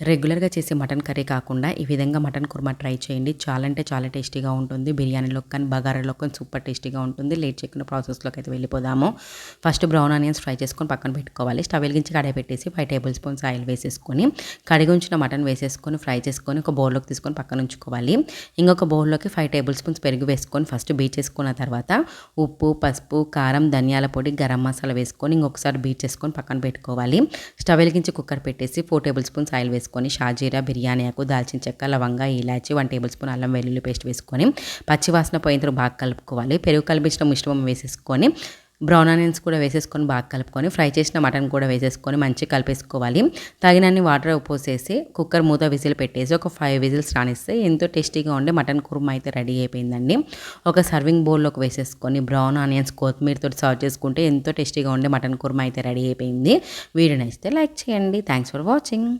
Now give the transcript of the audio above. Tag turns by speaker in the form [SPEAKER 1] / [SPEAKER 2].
[SPEAKER 1] రెగ్యులర్గా చేసే mutton curry కాకుండా ఈ విధంగా మటన్ కుర్మా ట్రై చేయండి. చాలా అంటే చాలా టేస్టీగా ఉంటుంది. బిర్యానీలో కానీ బగారాలో కానీ సూపర్ టేస్టీగా ఉంటుంది. లేట్ చేయకుండా ప్రాసెస్లోకి అయితే వెళ్ళిపోదాము. ఫస్ట్ బ్రౌన్ ఆనియన్స్ ఫ్రై చేసుకొని పక్కన పెట్టుకోవాలి. స్టవ్ వెలిగించి కడాయి పెట్టేసి ఫైవ్ టేబుల్ స్పూన్స్ ఆయిల్ వేసేసుకొని కడిగి ఉంచిన మటన్ వేసేసుకొని ఫ్రై చేసుకొని ఒక బౌల్లోకి తీసుకొని పక్కన ఉంచుకోవాలి. ఇంకొక బౌల్లోకి ఫైవ్ టేబుల్ స్పూన్స్ పెరుగు వేసుకొని ఫస్ట్ బీట్ చేసుకున్న తర్వాత ఉప్పు పసుపు కారం ధనియాల పొడి గరం మసాలా వేసుకొని ఇంకొకసారి బీట్ చేసుకొని పక్కన పెట్టుకోవాలి. స్టవ్ వెలిగించి కుక్కర్ పెట్టేసి ఫోర్ టేబుల్ స్పూన్స్ ఆయిల్ వేసుకొని వేసుకొని షాజీరా బిర్యానీ ఆకు దాల్చిన చెక్క లవంగా ఇలాచి వన్ టేబుల్ స్పూన్ అల్లం వెల్లుల్లి పేస్ట్ వేసుకొని పచ్చివాసన పోయిన బాగా కలుపుకోవాలి. పెరుగు కలిపించిన మిశ్రమం వేసేసుకొని బ్రౌన్ ఆనియన్స్ కూడా వేసేసుకొని బాగా కలుపుకొని ఫ్రై చేసిన మటన్ కూడా వేసేసుకొని మంచిగా కలిపేసుకోవాలి. తగినన్ని వాటర్ పోసేసి కుక్కర్ మూత విజిల్ పెట్టేసి ఒక ఫైవ్ విజిల్స్ రానిస్తే ఎంతో టేస్టీగా ఉండే మటన్ కుర్మా అయితే రెడీ అయిపోయిందండి. ఒక సర్వింగ్ బౌల్లోకి వేసేసుకొని బ్రౌన్ ఆనియన్స్ కొత్తిమీరతో సర్వ్ చేసుకుంటే ఎంతో టేస్టీగా ఉండే మటన్ కుర్మా అయితే రెడీ అయిపోయింది. వీడియో నచ్చితే లైక్ చేయండి. Thanks for watching.